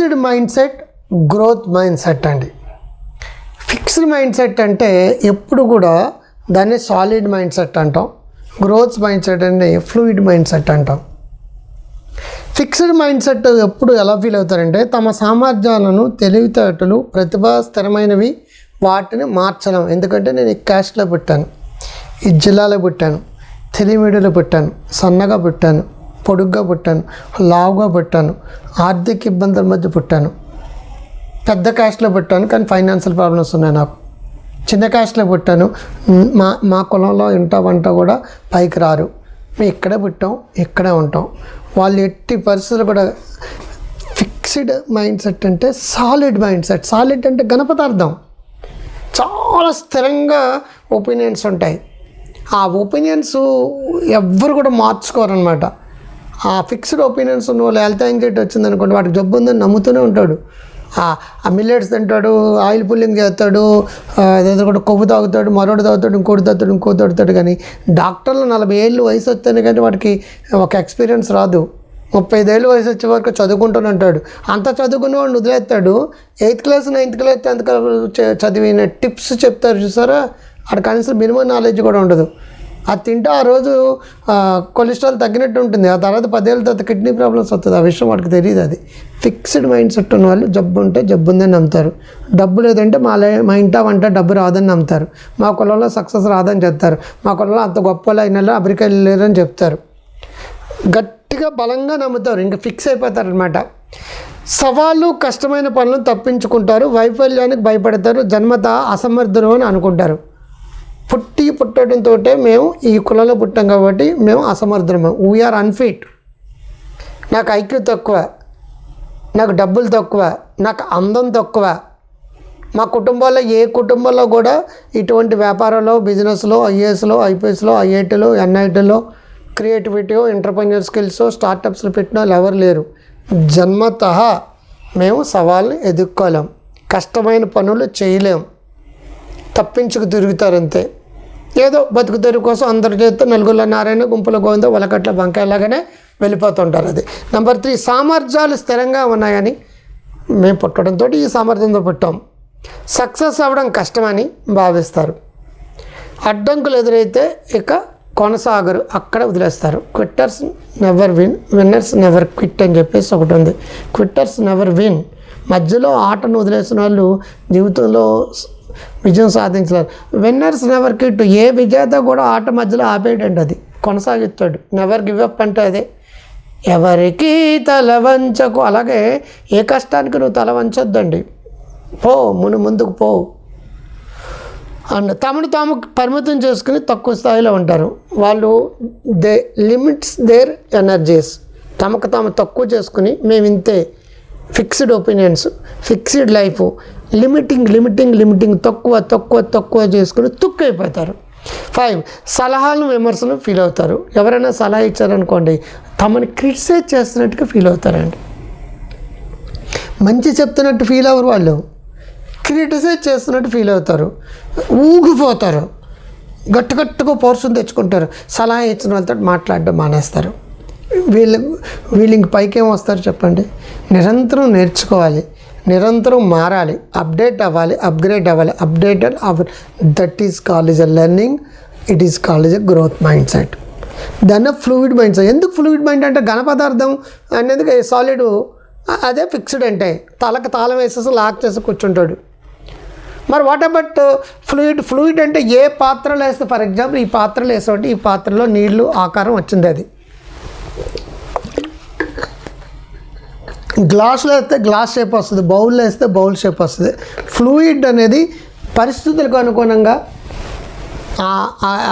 Fixed mind set growth mindset అండి. Fixed mind set అంటే ఎప్పుడు కూడా దాన్ని సాలిడ్ మైండ్ సెట్ అంటాం. గ్రోత్ మైండ్ సెట్ అంటే ఫ్లూయిడ్ మైండ్ సెట్ అంటాం. ఫిక్స్డ్ మైండ్ సెట్ ఎప్పుడు ఎలా ఫీల్ అవుతారంటే తమ సామర్థ్యాలను తెలివితేటలు ప్రతిభ స్థిరమైనవి వాటిని మార్చడం. ఎందుకంటే నేను ఈ క్యాస్ట్లో పుట్టాను ఈ జిల్లాలో పుట్టాను తెలివిడిలో పుట్టాను సన్నగా పుట్టాను. పొడుగ్గా పుట్టాను లావుగా పుట్టాను ఆర్థిక ఇబ్బందుల మధ్య పుట్టాను. పెద్ద క్యాస్ట్లో పుట్టాను కానీ ఫైనాన్షియల్ ప్రాబ్లమ్స్ ఉన్నాయి నాకు. చిన్న క్యాస్ట్లో పుట్టాను మా మా కులంలో ఇంట వంట కూడా పైకి రారు. మేము ఇక్కడే పుట్టాం ఇక్కడే ఉంటాం. వాళ్ళు ఎట్టి పరిస్థితులు కూడా ఫిక్స్డ్ మైండ్ సెట్ అంటే సాలిడ్ మైండ్ సెట్ సాలిడ్ అంటే ఘనపదార్థం. చాలా స్థిరంగా ఒపీనియన్స్ ఉంటాయి. ఆ ఒపీనియన్స్ ఎవ్వరు కూడా మార్చుకోరనమాట ఆ ఫిక్స్డ్ ఒపీనియన్స్ ఉన్న వాళ్ళు హెల్త్ యాంగ్జైటీ వచ్చింది అనుకోండి వాడికి జబ్బు ఉందని నమ్ముతూనే ఉంటాడు. ఆ- మిల్లెట్స్ తింటాడు ఆయిల్ పుల్లింగ్ చేస్తాడు ఆ, కూడా కొవ్వు తాగుతాడు మరోడు తాగుతాడు ఇంకోటి తాగుతాడు ఇంకోటి తాగుతాడు కానీ డాక్టర్లు నలభై ఏళ్ళు వయసు వస్తేనే కానీ వాడికి ఒక ఎక్స్పీరియన్స్ రాదు. ముప్పై ఐదేళ్ళు వయసు వచ్చే వరకు చదువుకుంటూనే ఉంటాడు. అంత చదువుకున్న వాడిని వదిలేస్తాడు. Eighth class ninth class tenth class చదివిన టిప్స్ చెప్తారు చూసారా? అక్కడ కనీసం మినిమం నాలెడ్జ్ కూడా ఉండదు. అది తింటే ఆ రోజు కొలెస్ట్రాల్ తగ్గినట్టు ఉంటుంది. ఆ తర్వాత పదేళ్ళ తర్వాత కిడ్నీ ప్రాబ్లమ్స్ వస్తుంది. ఆ విషయం వాడికి తెలియదు అది. ఫిక్స్డ్ మైండ్ సెట్ ఉన్న వాళ్ళు జబ్బు ఉంటే జబ్బు ఉందని నమ్ముతారు. డబ్బు లేదంటే మా మా ఇంట వంట డబ్బు రాదని నమ్ముతారు. మా కులంలో సక్సెస్ రాదని చెప్తారు. మా కులంలో అంత గొప్ప వాళ్ళు అయిన అమెరికా వెళ్ళలేరని చెప్తారు. గట్టిగా బలంగా నమ్ముతారు. ఇంకా ఫిక్స్ అయిపోతారు అనమాట సవాళ్ళు కష్టమైన పనులను తప్పించుకుంటారు. వైఫల్యానికి భయపడతారు. జన్మత అసమర్థులు అని అనుకుంటారు. పుట్టి పుట్టడంతో మేము ఈ కులంలో పుట్టాం కాబట్టి మేము అసమర్థులము. వీఆర్ అన్ఫిట్ నాకు ఐక్యూ తక్కువ. నాకు డబ్బులు తక్కువ. నాకు అందం తక్కువ. మా కుటుంబాల్లో ఏ కుటుంబంలో కూడా ఇటువంటి వ్యాపారంలో బిజినెస్లో ఐఏఎస్లో ఐపీఎస్లో ఐఐటీలో ఎన్ఐటీలో క్రియేటివిటీ ఎంటర్ప్రెన్యూర్ స్కిల్స్ స్టార్టప్స్లో పెట్టిన వాళ్ళు ఎవరు లేరు. జన్మత మేము సవాల్ని ఎదుర్కోలేం. కష్టమైన పనులు చేయలేం. తప్పించుకు తిరుగుతారు అంతే. ఏదో బతుకు కోసం అందరి చేత నలుగుల నారాయణ గుంపుల గోవింద వలకట్ల బంకాయలాగానే వెళ్ళిపోతుంటారు అది. నెంబర్ త్రీ సామర్థ్యాలు స్థిరంగా ఉన్నాయని మేము పుట్టడంతో ఈ సామర్థ్యంతో పుట్టాం. సక్సెస్ అవ్వడం కష్టమని భావిస్తారు. అడ్డంకులు ఎదురైతే ఇక కొనసాగరు అక్కడ వదిలేస్తారు. Quitters never win winners never quit అని చెప్పేసి ఒకటి ఉంది. క్విట్టర్స్ నెవర్ విన్ మధ్యలో ఆటను వదిలేసిన వాళ్ళు జీవితంలో విజయం సాధించలేరు. విన్నర్స్ నెవర్ కిట్ ఏ విజేత కూడా ఆట మధ్యలో ఆపేయడండి అది. కొనసాగిస్తాడు. నెవర్ గివ్ అప్ అంటే అదే. ఎవరికి తల వంచకు. అలాగే ఏ కష్టానికి నువ్వు తల వంచొద్దండి. పో మును ముందుకు పో. అండ్ తమను తాము పరిమితం చేసుకుని తక్కువ స్థాయిలో ఉంటారు. వాళ్ళు దే లిమిట్స్ దేర్ ఎనర్జీస్. తమకు తాము తక్కువ చేసుకుని మేము ఇంతే fixed opinions fixed life limiting limiting limiting తక్కువ తక్కువ తక్కువ చేసుకుని తుక్కైపోతారు. ఫైవ్ సలహాలు విమర్శలు ఫీల్ అవుతారు. ఎవరైనా సలహా ఇచ్చారనుకోండి తమని క్రిటిసైజ్ చేస్తున్నట్టుగా ఫీల్ అవుతారండి. మంచి చెప్తున్నట్టు ఫీల్ అవ్వరు వాళ్ళు. క్రిటిసైజ్ చేస్తున్నట్టు ఫీల్ అవుతారు. ఊగిపోతారు. గట్టుగట్టుగా పోర్షన్ తెచ్చుకుంటారు. సలహా ఇచ్చిన వాళ్ళతో మాట్లాడడం మానేస్తారు. వీళ్ళు వీళ్ళు ఇంక పైకేం వస్తారు చెప్పండి? నిరంతరం నేర్చుకోవాలి. నిరంతరం మారాలి అప్డేట్ అవ్వాలి అప్గ్రేడ్ అవ్వాలి. అప్డేటెడ్ అవ్ that is college learning it is college growth mindset దాన్ని ఫ్లూయిడ్ మైండ్ సెట్ ఎందుకు ఫ్లూయిడ్ మైండ్ అంటే ఘన పదార్థం అనేది సాలిడ్ అదే ఫిక్స్డ్ అంటే. తలకు తాళం వేసేసి లాక్ చేసి కూర్చుంటాడు. మరి వాట్ అబౌట్ ఫ్లూయిడ్ ఫ్లూయిడ్ అంటే ఏ పాత్రలో వేస్తే ఫర్ ఎగ్జాంపుల్ ఈ పాత్రలో వేసామంటే ఈ పాత్రలో నీళ్ళు ఆకారం వచ్చింది అది. గ్లాసులో వేస్తే గ్లాస్ షేప్ వస్తుంది బౌల్లో వేస్తే బౌల్ షేప్ వస్తుంది. ఫ్లూయిడ్ అనేది పరిస్థితులకు అనుగుణంగా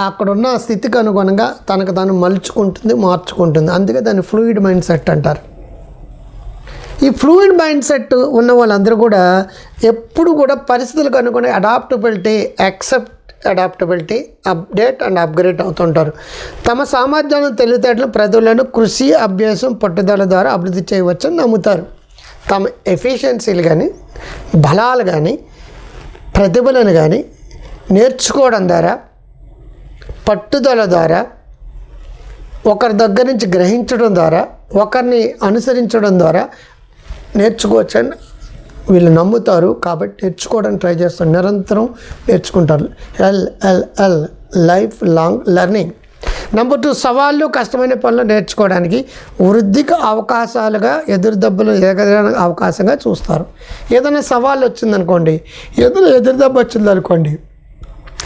అక్కడున్న స్థితికి అనుగుణంగా తనకు తాను మలుచుకుంటుంది మార్చుకుంటుంది. అందుకే దాన్ని ఫ్లూయిడ్ మైండ్ సెట్ అంటారు. ఈ ఫ్లూయిడ్ మైండ్ సెట్ ఉన్న వాళ్ళందరూ కూడా ఎప్పుడు కూడా పరిస్థితులకు అనుగుణంగా adaptability accept adaptability update and upgrade అవుతుంటారు. తమ సామర్థ్యాలను తెలివితేటలు ప్రజలను కృషి అభ్యాసం పట్టుదల ద్వారా అభివృద్ధి చేయవచ్చని నమ్ముతారు. తమ ఎఫిషియన్సీలు కానీ బలాలు కానీ ప్రతిభలను కానీ నేర్చుకోవడం ద్వారా పట్టుదల ద్వారా ఒకరి దగ్గర నుంచి గ్రహించడం ద్వారా ఒకరిని అనుసరించడం ద్వారా నేర్చుకోవచ్చని వీళ్ళు నమ్ముతారు కాబట్టి నేర్చుకోవడానికి ట్రై చేస్తారు. నిరంతరం నేర్చుకుంటారు. L L L lifelong learning. Number two సవాళ్ళు కష్టమైన పనులు నేర్చుకోవడానికి వృద్ధికి అవకాశాలుగా ఎదురు దెబ్బలు ఎగరడానికి అవకాశంగా చూస్తారు. ఏదైనా సవాళ్ళు వచ్చిందనుకోండి ఏదైనా ఎదురు దెబ్బ వచ్చిందనుకోండి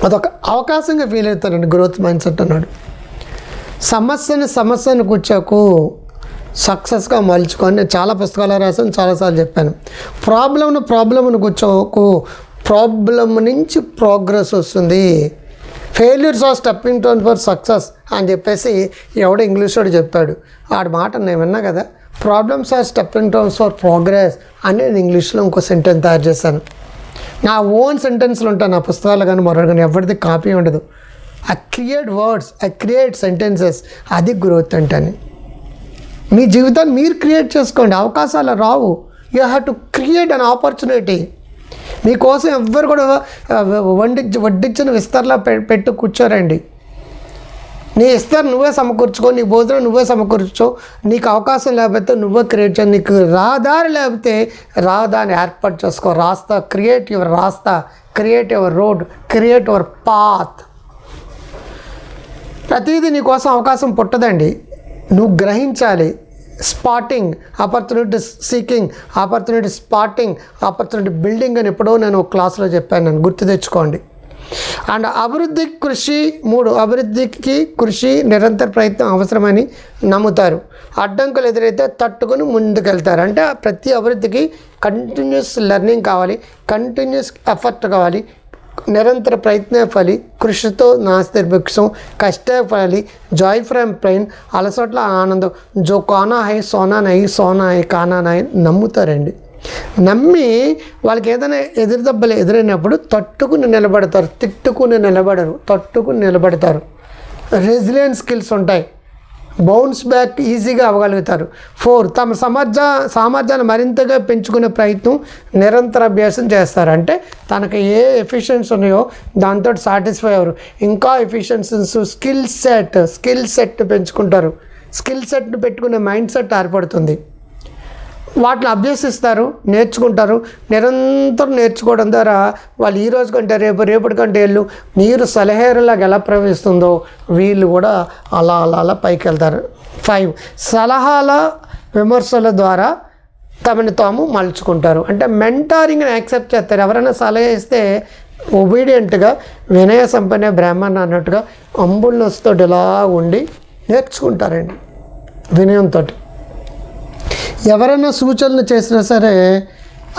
అదొక అవకాశంగా ఫీల్ అవుతారండి. గ్రోత్ మైండ్ సెట్ అన్నాడు. సమస్యను సమస్యను కూర్చోకు. సక్సెస్గా మలుచుకొని నేను చాలా పుస్తకాలు రాసాను చాలాసార్లు చెప్పాను. ప్రాబ్లంను ప్రాబ్లంను కూర్చోకు ప్రాబ్లం నుంచి ప్రోగ్రెస్ వస్తుంది. Failures are stepping stone for success అని చెప్పేసి ఎవడో ఇంగ్లీష్ వాడు చెప్పాడు ఆడి మాట నేను విన్నా కదా problems are stepping stones for progress అని నేను ఇంగ్లీష్లో ఇంకో సెంటెన్స్ తయారు చేశాను. నా ఓన్ సెంటెన్స్లు ఉంటాయి నా పుస్తకాలు కానీ మరొకటి కానీ ఎవరిది కాపీ ఉండదు. I create words I create sentences అది గ్రోత్ అంటే మీ జీవితాన్ని మీరు క్రియేట్ చేసుకోండి. అవకాశాలు రావు. You have to create an opportunity మీకోసం ఎవ్వరు కూడా వండించి వడ్డించిన విస్తరలా పె- పెట్టు కూర్చోరండి. నీ ఇస్తారు నువ్వే సమకూర్చుకో నీ భోజనం నువ్వే సమకూర్చో నీకు అవకాశం లేకపోతే నువ్వే క్రియేట్ చేయ. నీకు రాదారి లేకపోతే రాదాన్ని ఏర్పాటు చేసుకో. రాస్తా క్రియేట్ యువర్ రాస్తా create your road create your path ప్రతిదీ నీకోసం అవకాశం పుట్టదండి. నువ్వు గ్రహించాలి. Spotting opportunity seeking opportunity spotting opportunity building అని ఎప్పుడో నేను ఒక క్లాస్లో చెప్పాను. నేను గుర్తు తెచ్చుకోండి. అండ్ అభివృద్ధి కృషి మూడు అభివృద్ధికి కృషి నిరంతర ప్రయత్నం అవసరమని నమ్ముతారు. అడ్డంకులు ఎదురైతే తట్టుకొని ముందుకెళ్తారు. అంటే ప్రతి అభివృద్ధికి కంటిన్యూస్ లెర్నింగ్ కావాలి కంటిన్యూస్ ఎఫర్ట్ కావాలి నిరంతర ప్రయత్న ఫలి కృషితో నాస్తిర్భిక్షం కష్ట ఫలి జాయ్ ఫ్రమ్ పెయిన్ అలసట్ల ఆనందం జో కానా హై సోనా నై సోనా హై కానా నై నమ్ముతారండి. నమ్మి వాళ్ళకి ఏదైనా ఎదురు దెబ్బలు ఎదురైనప్పుడు తట్టుకుని నిలబడతారు తిట్టుకుని నిలబడరు తట్టుకుని నిలబడతారు. రెసిలియన్ స్కిల్స్ ఉంటాయి. బౌన్స్ బ్యాక్ ఈజీగా అవ్వగలుగుతారు. ఫోర్ తమ సమర్థ సామర్థ్యాన్ని మరింతగా పెంచుకునే ప్రయత్నం నిరంతర అభ్యాసం చేస్తారు. అంటే తనకు ఏ ఎఫిషియన్స్ ఉన్నాయో దాంతో సాటిస్ఫై అవ్వరు. ఇంకా efficiencies skill set skill set పెంచుకుంటారు. స్కిల్ సెట్ను పెట్టుకునే మైండ్ సెట్ ఏర్పడుతుంది. వాటిని అభ్యసిస్తారు నేర్చుకుంటారు. నిరంతరం నేర్చుకోవడం ద్వారా వాళ్ళు ఈ రోజు కంటే రేపు రేపటి కంటే వెళ్ళు. నీరు సలహేరులాగా ఎలా ప్రవహిస్తుందో వీళ్ళు కూడా అలా అలా అలా పైకి వెళ్తారు. ఫైవ్ సలహాల విమర్శల ద్వారా తమని తాము మలుచుకుంటారు. అంటే మెంటారింగ్ని యాక్సెప్ట్ చేస్తారు. ఎవరైనా సలహా ఇస్తే ఒబీడియంట్గా వినయ సంపన్న బ్రాహ్మణ్ అన్నట్టుగా అంబుల్నొస్తో ఇలా ఉండి నేర్చుకుంటారండి. వినయంతో ఎవరైనా సూచనలు చేసినా సరే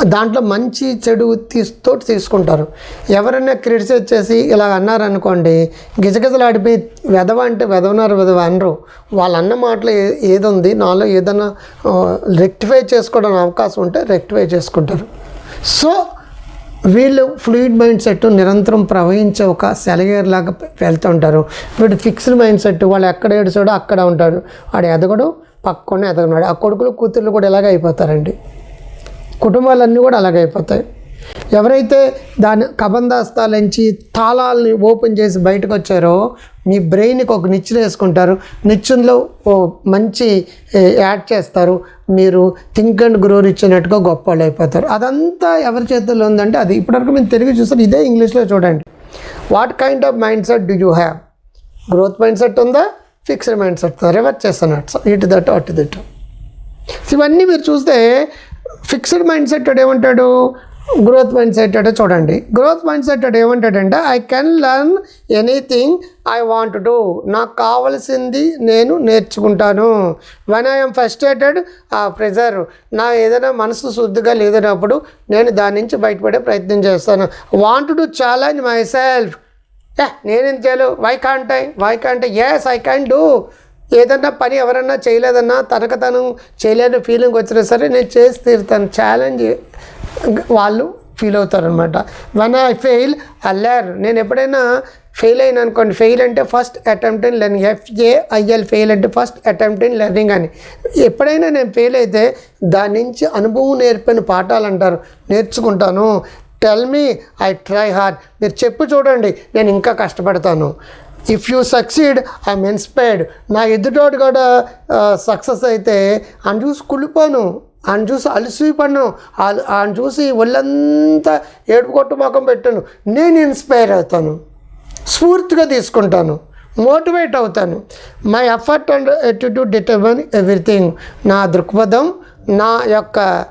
దాంట్లో మంచి చెడు తీస్తూ తీసుకుంటారు. ఎవరైనా క్రిటిసైజ్ చేసి ఇలా అన్నారనుకోండి గిజగిజలాడిపోయి వెధవ అంటే వెదవనారు వెధవ అనరు. వాళ్ళు అన్న మాటలు ఏ- ఏది ఉంది నాలో ఏదైనా రెక్టిఫై చేసుకోవడానికి అవకాశం ఉంటే రెక్టిఫై చేసుకుంటారు. సో వీళ్ళు ఫ్లూయిడ్ మైండ్ సెట్ నిరంతరం ప్రవహించే ఒక సెలగేర్ లాగా వెళ్తూ ఉంటారు. వీడు ఫిక్స్డ్ మైండ్ సెట్ వాళ్ళు ఎక్కడ ఏడుచాడో అక్కడ ఉంటాడు. వాడు ఎదగడు పక్కనే ఎదగనాడు ఆ కొడుకులు కూతుర్లు కూడా ఇలాగే అయిపోతారండి. కుటుంబాలన్నీ కూడా అలాగే అయిపోతాయి. ఎవరైతే దాని కబందాస్తాలంచి తాళాలని ఓపెన్ చేసి బయటకు వచ్చారో మీ బ్రెయిన్కి ఒక నిచ్చెన వేసుకుంటారు. నిచ్చెనలో ఓ మంచి యాడ్ చేస్తారు. మీరు థింక్ అండ్ గ్రోర్ ఇచ్చినట్టుగా గొప్ప వాళ్ళు అయిపోతారు. అదంతా ఎవరి చేతుల్లో ఉందంటే అది. ఇప్పటివరకు మేము తెలుగు చూస్తాం ఇదే ఇంగ్లీష్లో చూడండి. What kind of mindset do you have growth mindset ఉందా? ఫిక్స్డ్ మైండ్ సెట్ రివర్స్ చేస్తాను ఇటు దట్ అటు దట్. ఇవన్నీ మీరు చూస్తే ఫిక్స్డ్ మైండ్ సెట్ ఏమంటాడు? గ్రోత్ మైండ్ సెట్ అంటే చూడండి. గ్రోత్ మైండ్ సెట్ ఏమంటాడంటే I can learn anything I want do నాకు కావలసింది నేను నేర్చుకుంటాను. వెన్ ఐఎమ్ ఫస్ట్రేటెడ్ ఆ ప్రెజర్ నా ఏదైనా మనసు శుద్ధిగా లేదన్నప్పుడు నేను దాని నుంచి బయటపడే ప్రయత్నం చేస్తాను. Want to challenge myself ఏ నేనేం చేయాలి? Why can't I why can't yes I can do ఏదన్నా పని ఎవరన్నా చేయలేదన్నా తనకు తను చేయలేని ఫీలింగ్ వచ్చినా సరే నేను చేసి తీరుతాను. ఛాలెంజ్ వాళ్ళు ఫీల్ అవుతారనమాట వన్ ఐ ఫెయిల్ అల్లర్ నేను ఎప్పుడైనా ఫెయిల్ అయినా అనుకోండి ఫెయిల్ అంటే first attempt in learning F A I L fail అంటే ఫస్ట్ అటెంప్ట్ ఇన్ లెర్నింగ్ అని. ఎప్పుడైనా నేను ఫెయిల్ అయితే దాని నుంచి అనుభవం నేర్పిన పాఠాలు అంటారు. నేర్చుకుంటాను. Tell me I try hard మీరు చెప్పు చూడండి నేను ఇంకా కష్టపడతాను. If you succeed I'm inspired నా ఎదుటోడు కూడా సక్సెస్ అయితే అని చూసి కుళ్ళిపోను. ఆయన చూసి అలసిపడ్డాను ఆయన చూసి ఒళ్ళంతా ఏడుపు కొట్టు పెట్టాను. నేను ఇన్స్పైర్ అవుతాను. స్ఫూర్తిగా తీసుకుంటాను. మోటివేట్ అవుతాను. My effort and attitude determine everything. నా దృక్పథం నా యొక్క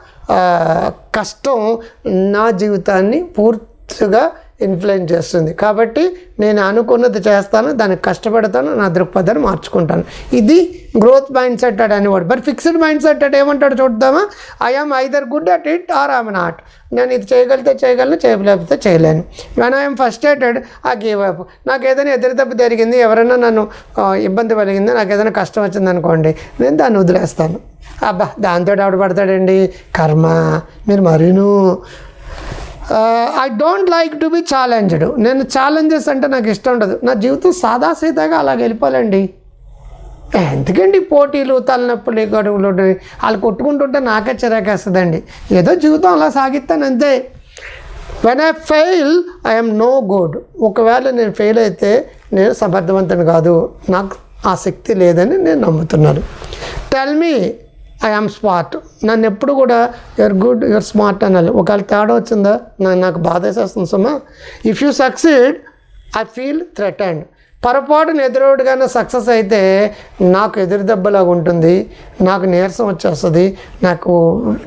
కష్టం నా జీవితాన్ని పూర్తిగా ఇన్ఫ్లుయెన్స్ చేస్తుంది. కాబట్టి నేను అనుకున్నది చేస్తాను దానికి కష్టపడతాను నా దృక్పథాన్ని మార్చుకుంటాను. ఇది గ్రోత్ మైండ్ సెట్ అట్ అనేవాడు but fixed mind set at ఏమంటాడు చూద్దామా? I'm either good at it or I'm not నేను ఇది చేయగలిగితే చేయగలను చేయలేకపోతే చేయలేను. When I'm frustrated I give up నాకు ఏదైనా ఎదురు దెబ్బ జరిగింది ఎవరైనా నన్ను ఇబ్బంది కలిగింది నాకు ఏదైనా కష్టం వచ్చింది అనుకోండి నేను దాన్ని వదిలేస్తాను. అబ్బా దాంతో ఆవిడ పడతాడండి. కర్మ మీరు మరీను. I don't like to be challenged నేను ఛాలెంజెస్ అంటే నాకు ఇష్టం ఉండదు. నా జీవితం సాదాసీదాగా అలాగ వెళ్ళిపోవాలండి. ఎందుకండి పోటీలు తలనొప్పులు గడువులు వాళ్ళు కొట్టుకుంటుంటే నాకే చిరాకేస్తుందండి. ఏదో జీవితం అలా సాగిస్తాను అంతే. When I fail I'm no good ఒకవేళ నేను ఫెయిల్ అయితే నేను సమర్థవంతుని కాదు. నాకు ఆ శక్తి లేదని నేను నమ్ముతున్నాను. టెల్ మీ ఐఎమ్ స్మార్ట్ నన్ను ఎప్పుడు కూడా యువర్ గుడ్ యువర్ స్మార్ట్ అనాలి. ఒకవేళ తేడా వచ్చిందా నాకు బాధ వేసేస్తుంది సుమా. If you succeed I feel threatened పొరపాటున ఎదురోడుగానే సక్సెస్ అయితే నాకు ఎదురు దెబ్బలాగా ఉంటుంది నాకు నీరసం వచ్చేస్తుంది నాకు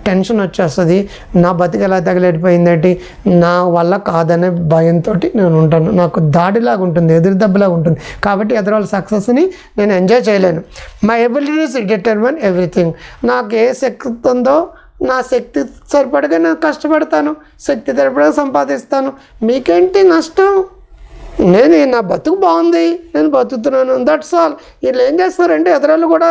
టెన్షన్ వచ్చేస్తుంది నా బతికి ఎలా తగిలేడిపోయిందంటే నా వల్ల కాదనే భయంతో నేను ఉంటాను. నాకు దాడిలాగా ఉంటుంది ఎదురు దెబ్బలాగా ఉంటుంది. కాబట్టి ఎదురాళ్ళ సక్సెస్ని నేను ఎంజాయ్ చేయలేను. My abilities determine everything. నాకు ఏ శక్తి ఉందో నా శక్తి సరిపడగా నేను కష్టపడతాను శక్తి సరిపడగా సంపాదిస్తాను. మీకేంటి నష్టం? నేను నా బతుకు బాగుంది నేను బతుకుతున్నాను దట్స్ ఆల్ వీళ్ళు ఏం చేస్తారంటే ఎదురాళ్ళు కూడా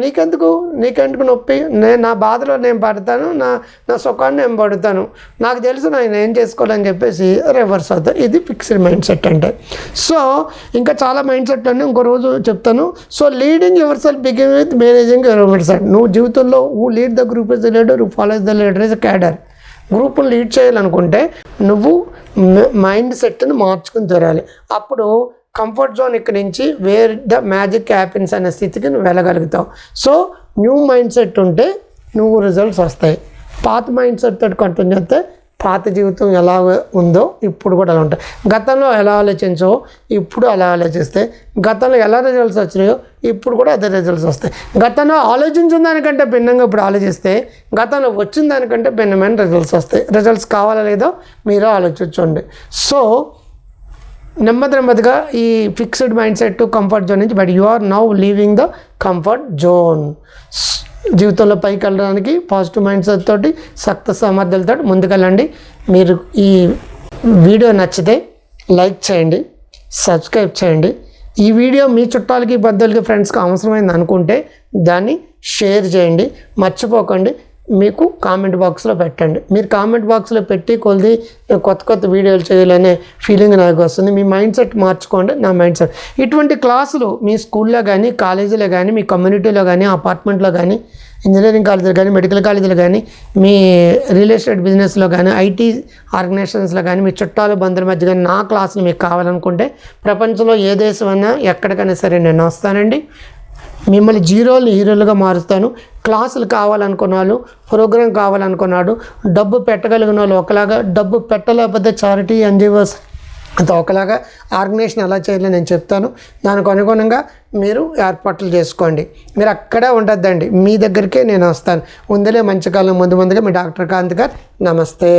నీకెందుకు? నీకెందుకు నొప్పి? నేను నా బాధలో నేను పడతాను నా నా సుఖాన్ని నేను పడతాను. నాకు తెలుసు నేను ఏం చేసుకోవాలని చెప్పేసి రివర్స్ అవుతాను ఇది ఫిక్స్డ్ మైండ్ సెట్ అంటే. సో ఇంకా చాలా మైండ్ సెట్ అని ఇంకో రోజు చెప్తాను. So leading yourself begin with managing your set నువ్వు జీవితంలో ఊ lead the group is the leader follow follows the leader is cadre గ్రూప్ను lead చేయాలనుకుంటే నువ్వు మైండ్ సెట్ని మార్చుకుని తెరాలి అప్పుడు కంఫర్ట్ జోన్ ఇక్కడి నుంచి వేర్ ద మ్యాజిక్ హ్యాపీన్స్ అనే స్థితికి నువ్వు వెళ్ళగలుగుతావు. సో న్యూ మైండ్ సెట్ ఉంటే నువ్వు రిజల్ట్స్ వస్తాయి. పాత మైండ్ సెట్ తోటి కంటిన్యూ అయితే పాత జీవితం ఎలా ఉందో ఇప్పుడు కూడా అలా ఉంటాయి. గతంలో ఎలా ఆలోచించవో ఇప్పుడు అలా ఆలోచిస్తే గతంలో ఎలా రిజల్ట్స్ వచ్చినాయో ఇప్పుడు కూడా అదే రిజల్ట్స్ వస్తాయి. గతంలో ఆలోచించిన దానికంటే భిన్నంగా ఇప్పుడు ఆలోచిస్తే గతంలో వచ్చిన దానికంటే భిన్నమైన రిజల్ట్స్ వస్తాయి. రిజల్ట్స్ కావాలా లేదో మీరు ఆలోచించండి. సో నెమ్మది నెమ్మదిగా ఈ fixed mind set comfort zone నుంచి but you are now leaving the comfort zone జీవితంలో పైకి వెళ్ళడానికి పాజిటివ్ మైండ్ సెట్ తోటి సక్త సామర్థ్యాలతో ముందుకెళ్ళండి. మీరు ఈ వీడియో నచ్చితే లైక్ చేయండి సబ్స్క్రైబ్ చేయండి. ఈ వీడియో మీ చుట్టాలకి బద్దలకి ఫ్రెండ్స్కి అవసరమైంది అనుకుంటే దాన్ని షేర్ చేయండి. మర్చిపోకండి. మీకు కామెంట్ బాక్స్లో పెట్టండి. మీరు కామెంట్ బాక్స్లో పెట్టి కొలిది కొత్త కొత్త వీడియోలు చేయాలనే ఫీలింగ్ నాకు వస్తుంది. మీ మైండ్ సెట్ మార్చుకోండి. నా మైండ్ సెట్ ఇటువంటి క్లాసులు మీ స్కూల్లో కానీ కాలేజీలో కానీ మీ కమ్యూనిటీలో కానీ అపార్ట్మెంట్లో కానీ ఇంజనీరింగ్ కాలేజీలో కానీ మెడికల్ కాలేజీలో కానీ మీ రియల్ ఎస్టేట్ బిజినెస్లో కానీ ఐటీ ఆర్గనైజేషన్స్లో కానీ మీ చుట్టాలు బంధువుల మధ్య కానీ నా క్లాసులు మీకు కావాలనుకుంటే ప్రపంచంలో ఏ దేశమైనా ఎక్కడికైనా సరే నేను వస్తానండి. మిమ్మల్ని జీరోలు హీరోలుగా మారుస్తాను. క్లాసులు కావాలనుకున్నాను ప్రోగ్రాం కావాలనుకున్నాడు డబ్బు పెట్టగలిగిన వాళ్ళు ఒకలాగా డబ్బు పెట్టలేకపోతే చారిటీ ఎన్జిఓస్ అంత ఒకలాగా ఆర్గనైజేషన్ ఎలా చేయాలో నేను చెప్తాను. దానికి అనుగుణంగా మీరు ఏర్పాట్లు చేసుకోండి. మీరు అక్కడే ఉండొద్దండి. మీ దగ్గరికే నేను వస్తాను. ఉందలే మంచి కాలం ముందు ముందుగా మీ డాక్టర్ కాంత్ గారు నమస్తే.